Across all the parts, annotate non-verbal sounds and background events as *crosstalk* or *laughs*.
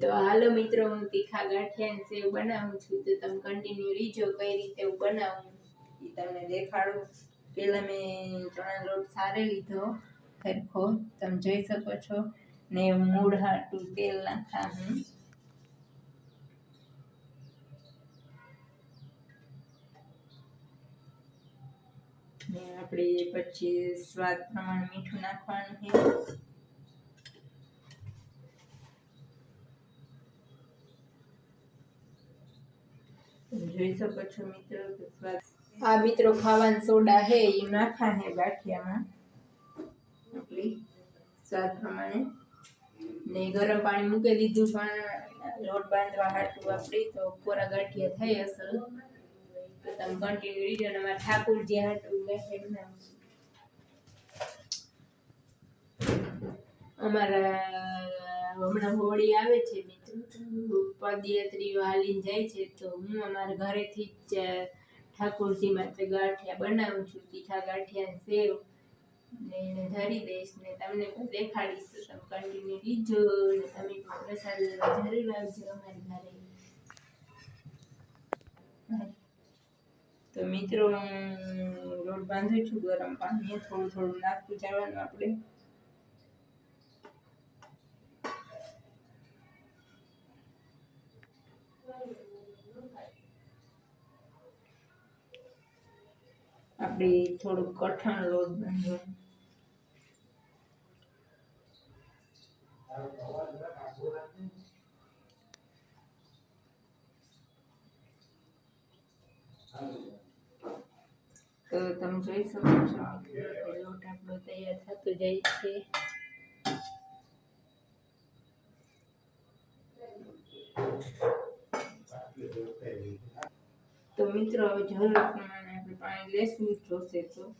તો હાલો મિત્રો, હું તીખા ગાંઠિયા સેવ બનાવું છું તો તમે કન્ટિન્યુ રીજો કઈ રીતે હું બનાવું. એ તમને દેખાડું. પેલા મેં ચણા લોટ સારે લીધો, સરખો. તમે જોઈ શકો છો. ને મૂળ હાટું તેલ નાખા હું ને આપણે પછી સ્વાદ પ્રમાણે મીઠું નાખવાનું છે. જોઈ શકો છો આ મિત્રો ખાવાના સોડા હે એ નાખા હે ગાંઠિયામાં. સ્વાદ પ્રમાણે ને ગરમ પાણી મૂકી દીધું પણ લોટ બાંધવા હાટું આપણે તો કોરા ગાંઠિયા થઈ અસલ. તો તમે કન્ટિન્યુ અને અમારા ઠાકુરજી હાટું ગાંઠિયા અમારા હમણાં હોળી આવે છે પદયાત્રીઓ જાય છે તો હું અમારા ઘરેથી જ ઠાકોરજી માટે ગાંઠિયા બનાવું છું, તીખા ગાંઠિયા સેવ ને એને ધરી દઈશ ને તમને પણ દેખાડીશ તો તમે કન્ટિન્યુ લીજો ને તમે પણ પ્રસાદ લેવા જરૂર આવજો અમારી ઘરે. તો મિત્રો, હું લોટ બાંધું છું, ગરમ પાણી થોડું થોડું નાખતું જવાનું આપણે. આપણે થોડુંક કઠણ લોટ બાંધવાનું તો તમે જોઈ શકો છો લોટ આપણો તૈયાર થતો જાય છે. તો મિત્રો, હવે જરૂર આપણે પાણી લેશું જોશે તો.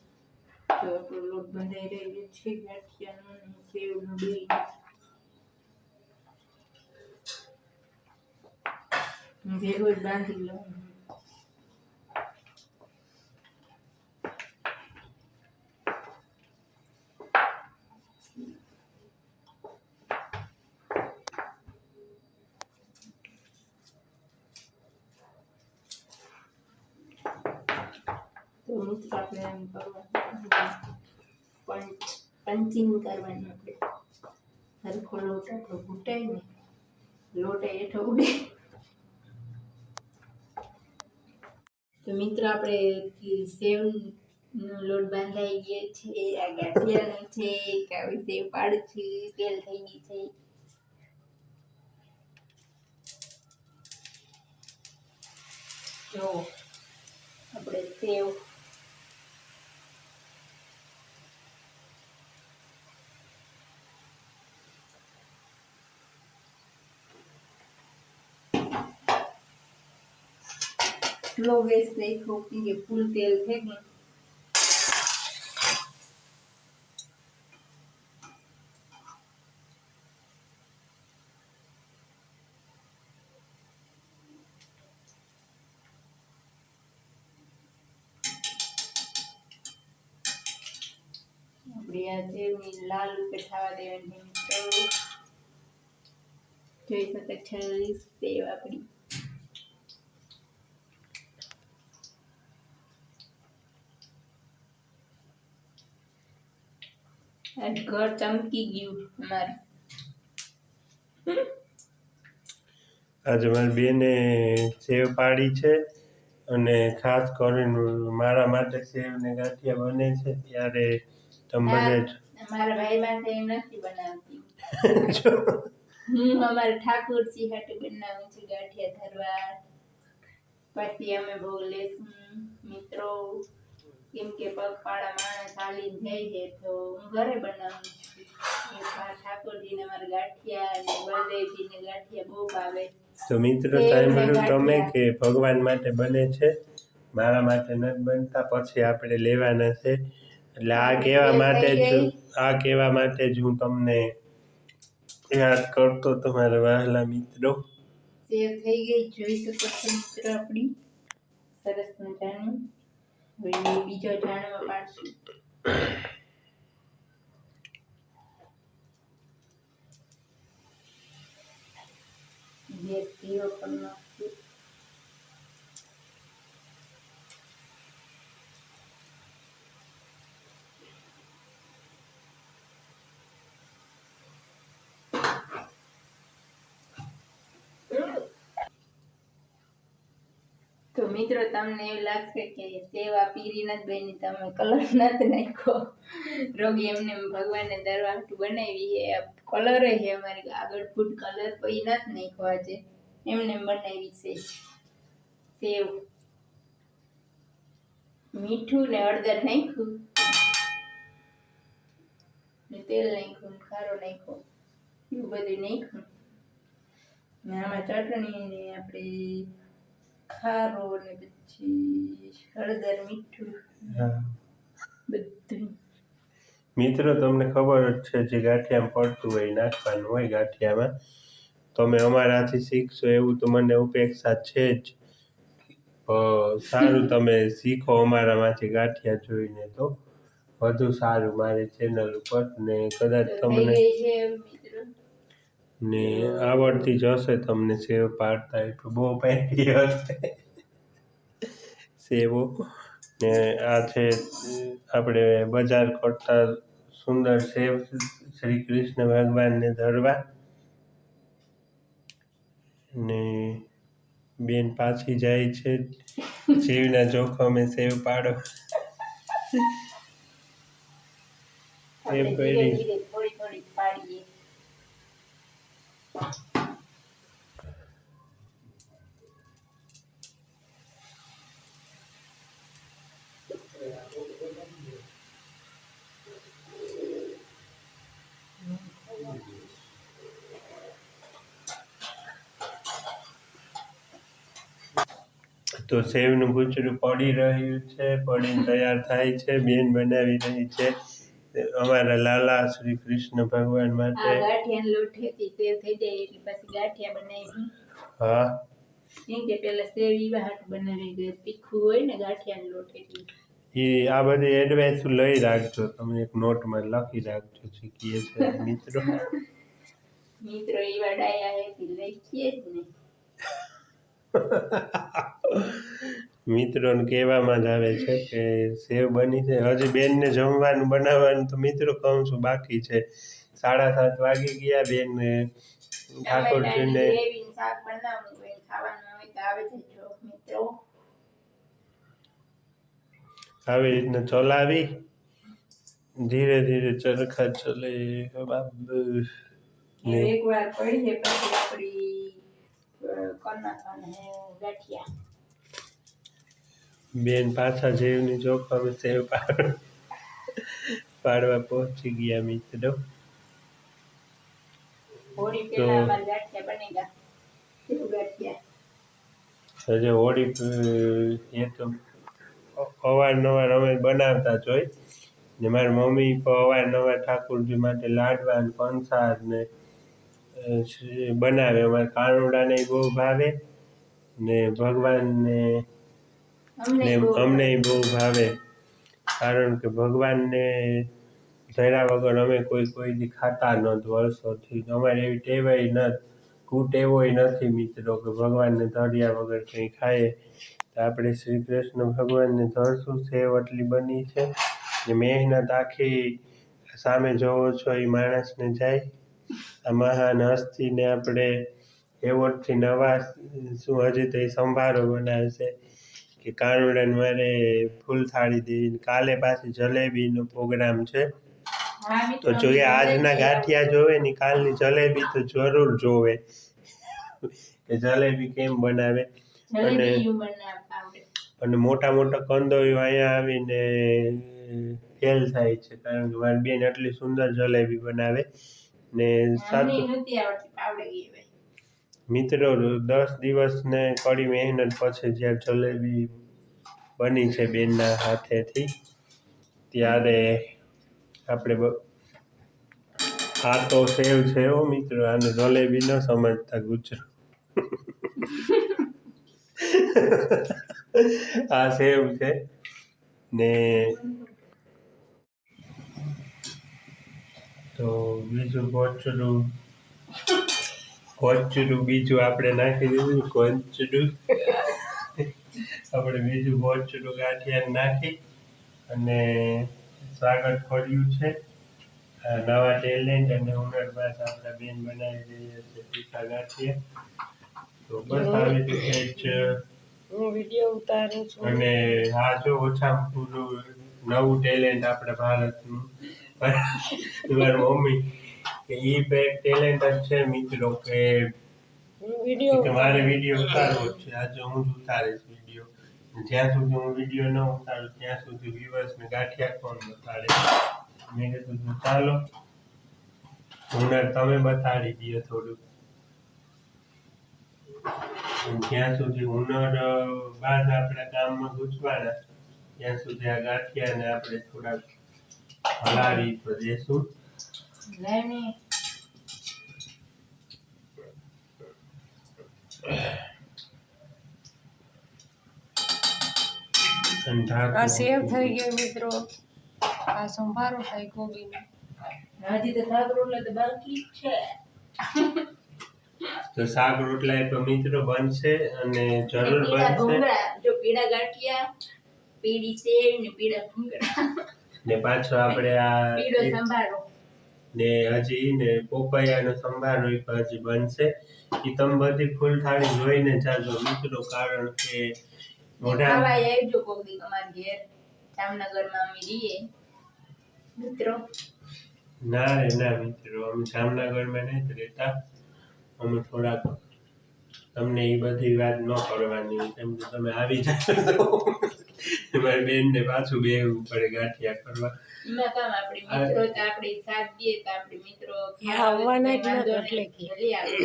આપણો લોટ બંધાઈ રહ્યો છે, ગાંઠિયાનો સેવનો બે. ભેગો બાંધી લઉં. તો મિત્ર, આપણે એમ કરવાનું પંચ પંચિંગ કરવાનું આપણે સરખો લોટ આટલો ઘૂંટાય ને લોટ હેઠો ઉડે તો મિત્રો આપણે સેવ લોટ બાંધાઈ ગયો છે, આ ગાંઠિયાનો છે, કે આવી સેવ પાડું છું તેલ થઈ ગઈ છે. જો, આપણે સેવ સ્લો ગેસ રાખો કે ફૂલ તેલ ગયું આપણે લાલ થવા દેવાની જોઈ શકે છે સેવ આપણી. ઘર ચમકી ગયું અમારું. આજે મારી બેને સેવ પાડી છે અને ખાસ કરીને મારા માટે સેવ ને ગાંઠિયા બને છે ત્યારે તમે મારા ભાઈ માટે નથી બનાવતી. *laughs* હું અમારા ઠાકોરજી હાટે બનાવું છું ગાંઠિયા ધરવા પછી અમે બહુ લેશું મિત્રો. કેમ કે પગપાળા માણસ હાલીને જાય છે તો હું ઘરે બનાવું છું. ઠાકોરજીને અમારા ગાંઠિયા અને બળદેવજીને ગાંઠિયા બહુ ભાવે. તો મિત્રો સાંભળ્યું તમે કે ભગવાન માટે બને છે? મારા માટે નથી બનતા પછી આપણે લેવાના છે. એટલે આ કહેવા માટે જ આ કહેવા માટે જ હું તમને યાદ કરતો તમારા વહાલા મિત્રો. સેવ થઈ ગઈ. જોઈ શકો છો મિત્રો આપણી. સરસ મજાની. હવે બીજો જાણવા પાડશું. ગેસ ધીરો કરી તો મિત્રો તમને એવું લાગશે કે સેવા પીરી નથી બની તમે કલર નથી નાખ્યો રોગી એમને એમ ભગવાનને દરવાટું બનાવી છે કલર છે અમારે આગળ ફૂડ કલર પછી નથી નાખ્યો આજે એમને એમ બનાવી છે સેવ મીઠું ને હળદર નાખ્યું ને તેલ નાખ્યું ખારો નાખ્યો એવું બધું નાખ્યું ને આમાં ચટણી ને આપણે ખારો ને પછી હળદર મીઠું. બધું. મિત્રો તમને ખબર જ છે જે ગાંઠિયામાં પડતું હોય નાખવાનું હોય ગાંઠિયામાં. તમે અમારાથી શીખશો એવું તો મને અપેક્ષા છે જ. સારું તમે શીખો અમારામાંથી ગાંઠિયા જોઈને તો. વધુ સારું મારી ચેનલ ઉપર ને કદાચ તમને ને આવડતી જશે તમને સેવ પાડતા એટલું બહુ પહેરી હશે. સેવો. ને આ છે આપણે બજાર કરતા સુંદર સેવ શ્રી કૃષ્ણ ભગવાનને ધરવા. ને બેન પાછી જાય છે જીવના જોખમે સેવ પાડો એમ કરી. ધીરે થોડી થોડી પાડીએ તો સેવનું ભૂચરું પડી રહ્યું છે પડીને તૈયાર થાય છે બેન બનાવી રહી છે. અમારા લાલા શ્રી કૃષ્ણ ભગવાન માટે. ગાંઠિયાનો લોટ હેતી સેવ થઈ જાય એટલે પછી ગાંઠિયા બનાવી. હા. કે પેલા સેવ ઈવા હાટ બનાવી તીખું હોય ને ગાંઠિયાનો લોટ એટલે એ આ બધી એડવાઇસ લઈ રાખજો તમે એક નોટમાં લખી રાખજો શીખીએ છે મિત્રો. *laughs* મિત્રો એવા ડાયા લખીએ જ ને મિત્રોને કહેવામાં જ આવે છે કે સેવ બની છે. હજી બેનને જમવાનું બનાવવાનું તો મિત્રો કહું છું બાકી છે. સાડા સાત વાગી ગયા બેનને ઠાકોરજીને. આવી રીતના ચલાવી. ધીરે ધીરે ચરખા ચલે બાબુ એકવાર પડી જાય પછી આપણી કનક અને ગાંઠિયા બેન પાછા જેવની જોબ પામે પાડ- પાડવા પહોંચી ગયા મિત્રો તો- હજે હોળી એ તો અવારનવાર અમે બનાવતા જ હોય. ને મારી મમ્મી પણ અવારનવાર ઠાકોરજી માટે લાડવા ને કંસાર ને બનાવે. અમારે કાનુડાને બહુ ભાવે ને ભગવાનને અમને ને બહુ અમને બહુ ભાવે. કારણ કે ભગવાનને ધર્યા વગર અમે કોઈ કોઈ દી ખાતા નથી વર્ષોથી અમારે એવી ટેવાય નથી કુટેવોય નથી મિત્રો કે ભગવાનને ધર્યા વગર કંઈ ખાઈએ તો આપણે શ્રી કૃષ્ણ ભગવાનને ધરશું સેવ એટલી બની છે. ને મહેનત આખી સામે જોવો છો એ માણસને જાય. આ મહાન હસ્તીને આપણે એવોર્ડથી નવા શું હજી તો એ સંભારો બનાવશે કે કાનુડાને મારે ફૂલ થાળી દેવી કાલે પાછી જલેબીનો પ્રોગ્રામ છે. તો જોઈએ આજના ગાંઠિયા જોવે ને કાલની જલેબી તો જરૂર જોવે. કે જલેબી કેમ બનાવે? અને- અને મોટા મોટા કંદોયો અહીંયા આવીને ફેલ થાય છે કારણ કે મારી બેન એટલી સુંદર જલેબી બનાવે. ને સાચું મિત્રો દસ દિવસને કડી મહેનત પછી જ્યારે જલેબી બની છે બેનના હાથેથી ત્યારે આપણે આ તો સેવ છે હો મિત્રો આને જલેબી ન સમજતા ગુજરાત. *laughs* આ સેવ છે ને તો બીજું કોચડું કોચડું બીજું આપણે નાખી દીધું કોચડું આપણે બીજું કોચડું ગાંઠિયા નાખી અને સ્વાગત ખોલ્યું છે. નવા ટેલેન્ટ અને હુનરબાજ આપણા બેન બનાવી રહ્યા છે પીઠા ગાંઠિયા. તો બસ આવી રીતે જ હું વીડિયો ઉતારું છું. અને હા જો ઓછામાં પૂરું નવું ટેલેન્ટ આપણે ભારતનું. મારી મમ્મી કે એ બે ટેલેન્ટ જ છે મિત્રો કે કે મારે વીડિયો ઉતારવો છે. આજે હું જ ઉતારીશ વીડિયો. જ્યાં સુધી હું વીડિયો ન ઉતારું ત્યાં સુધી વ્યુઅર્સને ગાંઠિયા કોણ બતાડે? મેં કીધું ચાલો. હુનર તમે બતાડી દો થોડુંક જ્યાં સુધી હુનર બાદ આપણા ગામમાં ગુજવાના ત્યાં સુધી આ ગાંઠિયાને આપણે થોડાક દેશું. લાવને અને આ સેવ થઈ ગયો મિત્રો. આ સંભારો થાય કોબીનો હજી તો શાક રોટલા તો બાકી છે. તો શાક રોટલા એ તો મિત્રો બનશે અને જરૂર બનશે. ભૂંગળા જો પીળા ગાંઠિયા પીળી સેવ ને પીળા ભૂંગળા. ને પાછો આપણે આ પીળો સંભારો. ને હજી ને પોપૈયાનો સંભારો ઈ હજી બનશે. એ તમે બધી ફૂલ થાળી જોઈને જાજો મિત્રો કારણ કે મોઢા ખાવા આવજો કોક દી અમારા ઘેર. જામનગરમાં અમે રહીએ. મિત્રો? ના રે ના મિત્રો. અમે જામનગરમાં નહીં રહેતા. અમે થોડાક તમને એ બધી વાત ન કરવાની કેમ કે તમે આવી જાઓ. મારી બેનને પાછું બે પડે ગાંઠિયા કરવા.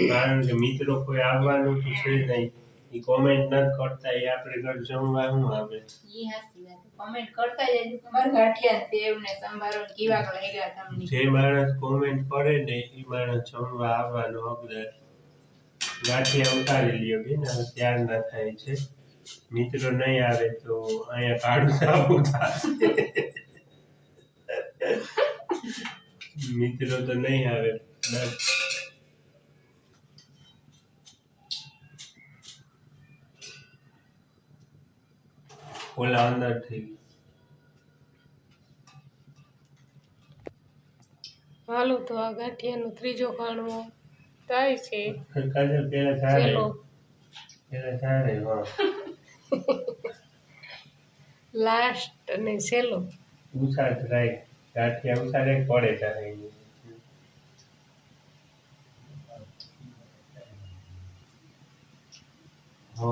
કારણ કે મિત્રો કોઈ આવવાનું તો છે નહીં. એ કોમેન્ટ ન કરતા એ આપણે ઘર જમવા શું આવે? તમારા ને ને જે માણસ કોમેન્ટ કરે ને એ માણસ જમવા આવવાનો હકદાર ગાંઠિયા ઉતારી લ્યો બેન, હવે ત્યાર ના થાય છે. મિત્રો નહીં આવે તો અહીંયા કાળું સાબુ થશે. મિત્રો તો નહીં આવે. ઓલા અંદર થઈ હાલો, તો આ ગાંઠિયાનો ત્રીજો ખાણવો થાય છે. કાજલ પેલા ચલો. પેલા હા. લાસ્ટ અને છેલ્લો. ઉસાડ રાઈટ ગાંઠિયા ઉસાડે પડે જાય હો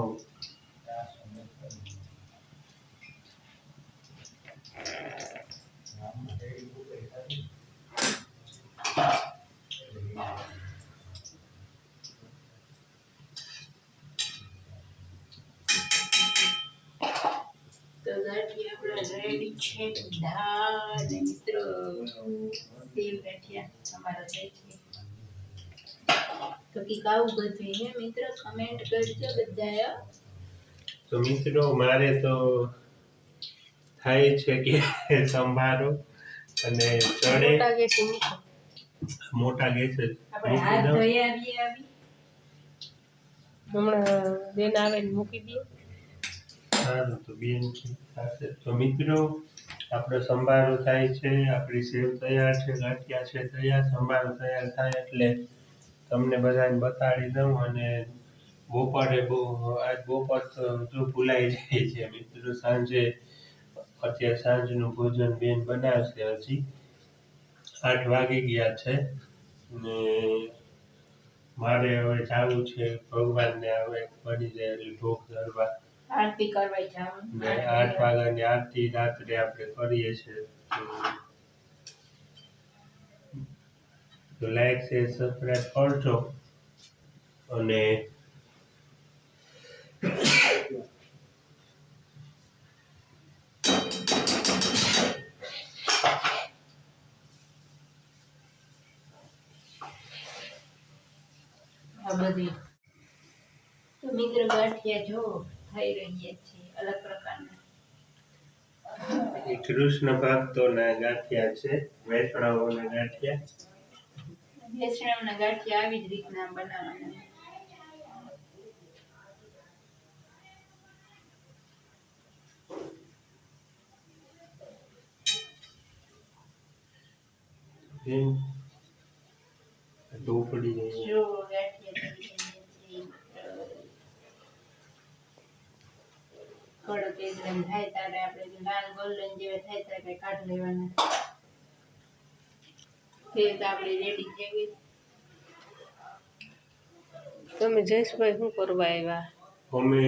તો ગાંઠિયા આપણા રેડી છે દાળ મિત્રો સેવ ગાંઠિયા અમારા થાય છે તો બધું હે મિત્રો કમેન્ટ કરજો બધાએ તો મિત્રો મારે તો થાય છે કે સંભારો અને ચડે. મોટા ગેસે મૂકો મોટા ગેસ આપણે હાથ ધોઈ આવીએ આવી. હમણાં બેન આવે ને મૂકી દઈએ. સારું તો બેન છે તો મિત્રો આપણો સંભારો થાય છે આપણી સેવ તૈયાર છે, ગાંઠિયા છે, તૈયાર, સંભારો તૈયાર થાય એટલે તમને બધાને બતાડી દઉં અને બપોરે બહુ, આજ બપોર જો ભૂલાઈ જાય છે મિત્રો, સાંજે, અત્યારે સાંજનું ભોજન બેન બનાવશે હજી. આઠ વાગી ગયા છે ને મારે હવે જવું છે, ભગવાનને હવે બની જાય એટલે ભોગ ધરવા. આરતી કરવા જવાનું ને આઠ વાગ્યાની આરતી રાત્રે આપણે કરીએ છીએ તો- લાઈક શેર સબસ્ક્રાઈબ કરજો અને આ બધી. તો મિત્રો ગાંઠિયા જો. થઈ રહ્યા છીએ અલગ પ્રકારના. કૃષ્ણ ભક્તોના ગાંઠિયા છે વૈષ્ણવોના ગાંઠિયા. બેસણાના ગાંઠિયા આવી જ રીતના બનાવવાના. ઢોપડી જો ગાંઠિયા તળી રહ્યા છે. કડક એકદમ થાય ત્યારે આપણે લાલ ગોલ્ડન જેવા થાય ત્યારે કાઢી લેવાના. તે તો આપણી રેડી જેવી. તમે જયેશભાઈ શું કરવા આવ્યા? અમે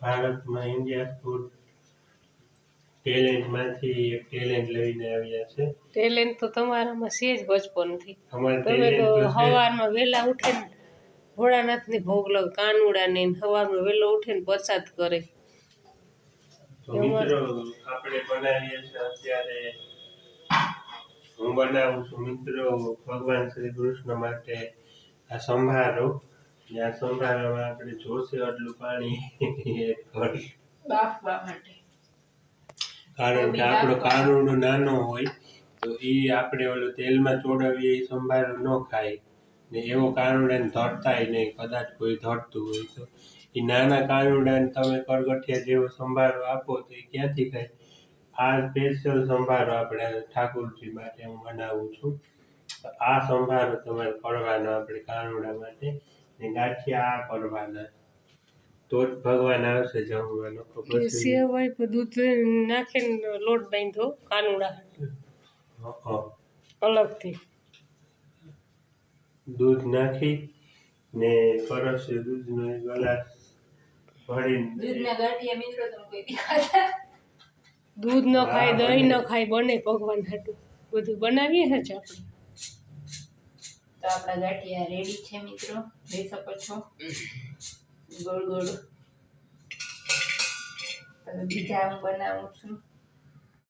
ભારતમાં ઇન્ડિયા ફૂડ ટેલેન્ટમાંથી એક ટેલેન્ટ લઈને આવ્યા છે. ટેલેન્ટ તો તમારામાં છે જ બચપનથી. તમે તો સવારમાં વહેલા ઉઠીને ભોળાનાથની ભોગ લગ કાનુડા ને સવારમાં વહેલો ઉઠીને પ્રસાદ કરે. મિત્રો આપણે બનાવીએ છીએ અત્યારે. હું બનાવું છું મિત્રો ભગવાન શ્રી કૃષ્ણ માટે આ સંભારો. આ સંભારોમાં આપણે જોશે એટલું પાણી. બાફવા માટે. કારણ કે આપણો કાનુડો નાનો હોય તો એ આપણે ઓલું તેલમાં ચોડાવીએ એ સંભારો ન ખાય. ને એવો કાનુડાને ધરતાય નહીં કદાચ કોઈ ધરતું હોય તો. એ નાના કાનુડાને તમે કરગઠિયા જેવો સંભારો આપો તો એ ક્યાંથી ખાય આ સ્પેશિયલ સંભારો આપણે ઠાકોરજી માટે હું બનાવું છું. આ સંભારો તમારે કરવાનો આપણે કાનુડા માટે ને ગાંઠિયા આ કરવાના તો જ ભગવાન આવશે જમવાનો. સેવાય દૂધ નાખીને લોટ બાંધો કાનુડા. અલગથી. દૂધ નાખી ને પરસે દૂધનો એક ગ્લાસ ભરીને દૂધના ગાંઠિયા મિત્રો તમે કોઈ દી ખાધા? દૂધ ન ખાય દહીં ન ખાય બને ભગવાન હાટું. બધું બનાવીએ છે જ આપણે. તો આપણા ગાંઠિયા રેડી છે મિત્રો. લઈ શકો છો ગોળ. ગોળ બીજા હું બનાવું છું.